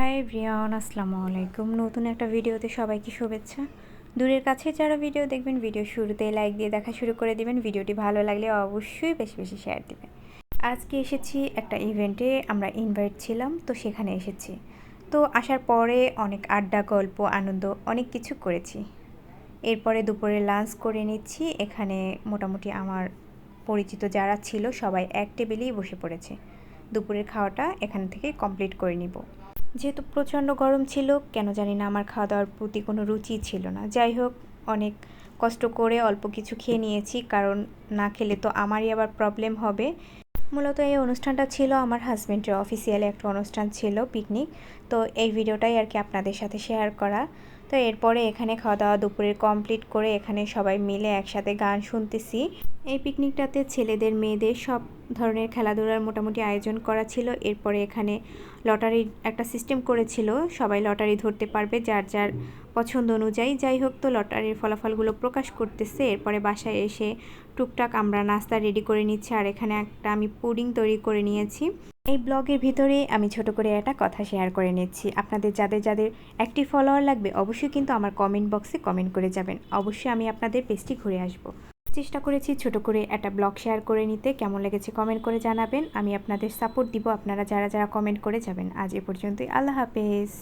High Brian আসসালামু আলাইকুম। নতুন একটা ভিডিওতে সবাইকে শুভেচ্ছা। দূরের কাছে যারা ভিডিও দেখবেন, ভিডিও শুরুতে লাইক দিয়ে দেখা শুরু করে দিবেন। ভিডিওটি ভালো লাগলে অবশ্যই বেশি বেশি শেয়ার দিবেন। আজকে এসেছি একটা ইভেন্টে আমরা ইনভাইট ছিলাম, তো সেখানে এসেছি। তো আসার পরে অনেক আড্ডা, গল্প, আনন্দ, অনেক কিছু করেছি। এরপরে দুপুরে লাঞ্চ করে নিচ্ছি। এখানে মোটামুটি আমার পরিচিত যারা ছিল সবাই এক টেবিলেই বসে পড়েছে। দুপুরের খাওয়াটা এখান থেকে কমপ্লিট করে নিব। যেহেতু প্রচণ্ড গরম ছিল, কেন জানি না আমার খাওয়া দাওয়ার প্রতি কোনো রুচি ছিল না। যাই হোক, অনেক কষ্ট করে অল্প কিছু খেয়ে নিয়েছি, কারণ না খেলে তো আমারই আবার প্রবলেম হবে। মূলত এই অনুষ্ঠানটা ছিল আমার হাজব্যান্ডের অফিসিয়ালি একটা অনুষ্ঠান ছিল পিকনিক তো এই ভিডিওটাই আর কি আপনাদের সাথে শেয়ার করা। তো এরপরে এখানে খাওয়া দাওয়া দুপুরের কমপ্লিট করে এখানে সবাই মিলে একসাথে গান শুনতেছি। এই পিকনিকটাতে ছেলেদের, মেয়েদের সব ধরনের খেলাধুলার মোটামুটি আয়োজন করা ছিল। এরপরে এখানে লটারির একটা সিস্টেম করেছিল। সবাই লটারি ধরতে পারবে যার যার পছন্দ অনুযায়ী। যাই হোক তো লটারির ফলাফলগুলো প্রকাশ করতেছে। এরপরে বাসায় এসে টুকটাক আমরা নাস্তা রেডি করে নিচ্ছি। আর এখানে একটা আমি পুডিং তৈরি করে নিয়েছি। এই ব্লগের ভিতরে আমি ছোট করে একটা কথা শেয়ার করে নিচ্ছি। আপনাদের যাদের যাদের একটি ফলোয়ার লাগবে, অবশ্যই কিন্তু আমার কমেন্ট বক্সে কমেন্ট করে যাবেন। অবশ্যই আমি আপনাদের পেজটি ঘুরে আসব। চেষ্টা করেছি ছোট করে একটা ব্লগ শেয়ার করে নিতে। কেমন লেগেছে কমেন্ট করে জানাবেন। আমি আপনাদের সাপোর্ট দিব। আপনারা যারা যারা কমেন্ট করে যাবেন। আজ এ পর্যন্তই। আল্লাহ হাফেজ।